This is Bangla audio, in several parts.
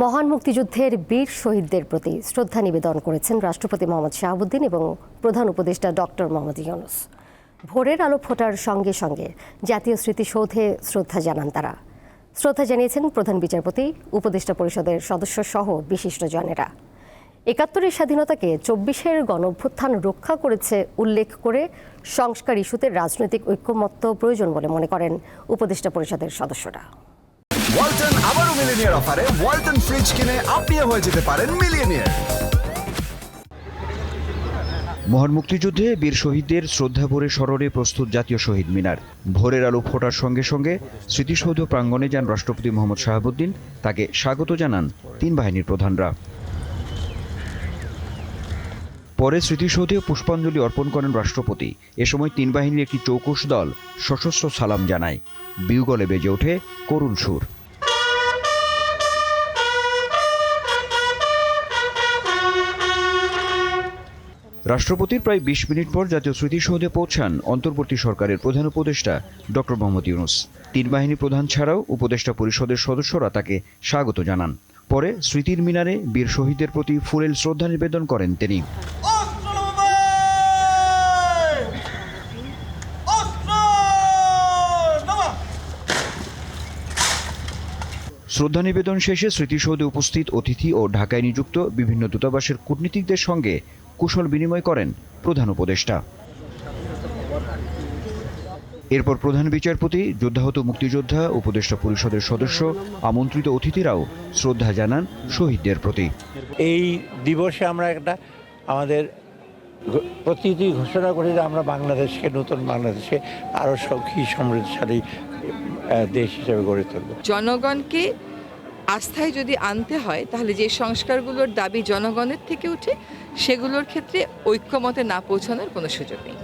মহান মুক্তিযুদ্ধের বীর শহীদদের প্রতি শ্রদ্ধা নিবেদন করেছেন রাষ্ট্রপতি মোহাম্মদ শাহাবুদ্দিন এবং প্রধান উপদেষ্টা ডক্টর মোহাম্মদ ইউনুস। ভোরের আলো ফোটার সঙ্গে সঙ্গে জাতীয় স্মৃতিসৌধে শ্রদ্ধা জানান তারা। শ্রদ্ধা জানিয়েছেন প্রধান বিচারপতি, উপদেষ্টা পরিষদের সদস্য সহ বিশিষ্টজনেরা। একাত্তরের স্বাধীনতাকে চব্বিশের গণঅভ্যুত্থান রক্ষা করেছে উল্লেখ করে সংস্কার ইস্যুতে রাজনৈতিক ঐক্যমত্য প্রয়োজন বলে মনে করেন উপদেষ্টা পরিষদের সদস্যরা। ওয়ালটন আবারও মিলিনিয়ার অফারে ওয়ালটন ফ্রিজ কিনে আপনিও হয়ে যেতে পারেন মিলিয়নিয়ার। মহান মুক্তিযুদ্ধে বীর শহীদদের শ্রদ্ধা ভরে স্মরণে প্রস্তুত জাতীয় শহীদ মিনার। ভোরের আলো ফোটার সঙ্গে সঙ্গে স্মৃতিসৌধ প্রাঙ্গণে যান রাষ্ট্রপতি মোহাম্মদ শাহাবুদ্দিন। তাকে স্বাগত জানান তিন বাহিনীর প্রধানরা। পরে স্মৃতিসৌধে পুষ্পাঞ্জলি অর্পণ করেন রাষ্ট্রপতি। এ সময় তিন বাহিনীর একটি চৌকস দল সশস্ত্র সালাম জানায়। বিউগলে বেজে ওঠে করুণ সুর। রাষ্ট্রপতির প্রায় বিশ মিনিট পর জাতীয় স্মৃতিসৌধে পৌঁছান অন্তর্বর্তী সরকারের প্রধান উপদেষ্টা ডক্টর মোহাম্মদ ইউনুস তিন বাহিনী প্রধান ছাড়াও উপদেষ্টা পরিষদের সদস্যরা তাকে স্বাগত জানান পরে স্মৃতির মিনারে বীর শহীদদের প্রতি ফুলেল শ্রদ্ধা নিবেদন করেন তিনি! শ্রদ্ধা নিবেদন শেষে স্মৃতিসৌধে উপস্থিত অতিথি ও ঢাকায় নিযুক্ত বিভিন্ন দূতাবাসের কূটনীতিকদের সঙ্গে কুশল বিনিময় করেন প্রধান উপদেষ্টা। এরপর প্রধান বিচারপতি যোদ্ধাহত মুক্তিযোদ্ধা উপদেষ্টা পরিষদের সদস্য আমন্ত্রিত অতিথিরাও শ্রদ্ধা জানান শহীদদের প্রতি। এই দিবসে আমরা একটা আমাদের প্রতিটি ঘোষণা করি যে আমরা বাংলাদেশকে নতুন বাংলাদেশে আরও সখী সমৃদ্ধশালী দেশ হিসেবে গড়ে তুলব। জনগণকে আস্থায় যদি আনতে হয় তাহলে যে সংস্কারগুলোর দাবি জনগণের থেকে উঠে সেগুলোর ক্ষেত্রে ঐক্যমতে না পৌঁছানোর কোনো সুযোগ নেই।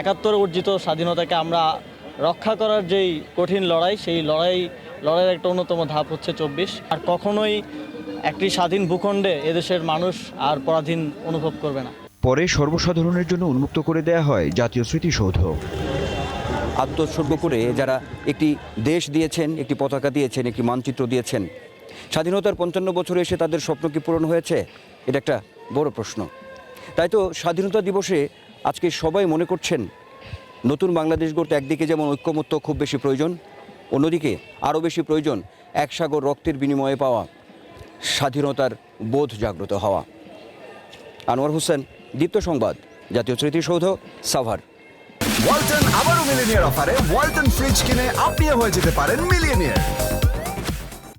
একাত্তর অর্জিত স্বাধীনতাকে আমরা রক্ষা করার যেই কঠিন লড়াই সেই লড়াই লড়াইয়ের একটা অন্যতম ধাপ হচ্ছে চব্বিশ। আর কখনোই একটি স্বাধীন ভূখণ্ডে এদেশের মানুষ আর পরাধীন অনুভব করবে না। পরে সর্বসাধারণের জন্য উন্মুক্ত করে দেয়া হয় জাতীয় স্মৃতিসৌধ। আত্মোৎসর্গ করে যারা একটি দেশ দিয়েছেন একটি পতাকা দিয়েছেন একটি মানচিত্র দিয়েছেন স্বাধীনতার পঞ্চান্ন বছরে এসে তাদের স্বপ্ন কি পূরণ হয়েছে? এটা একটা বড় প্রশ্ন। তাই তো স্বাধীনতা দিবসে আজকে সবাই মনে করছেন, নতুন বাংলাদেশ গড়তে একদিকে যেমন ঐক্যমত্য খুব বেশি প্রয়োজন, অন্যদিকে আরও বেশি প্রয়োজন এক সাগর রক্তের বিনিময়ে পাওয়া, স্বাধীনতার বোধ জাগ্রত হওয়া। আনোয়ার হোসেন, দীপ্ত সংবাদ, জাতীয় স্মৃতিসৌধ সাভার। ওয়ালটন আবারও মিলিনিয়ার অফারে ওয়ালটন ফ্রিজ কিনে আপনিও হয়ে যেতে পারেন মিলিয়নিয়ার।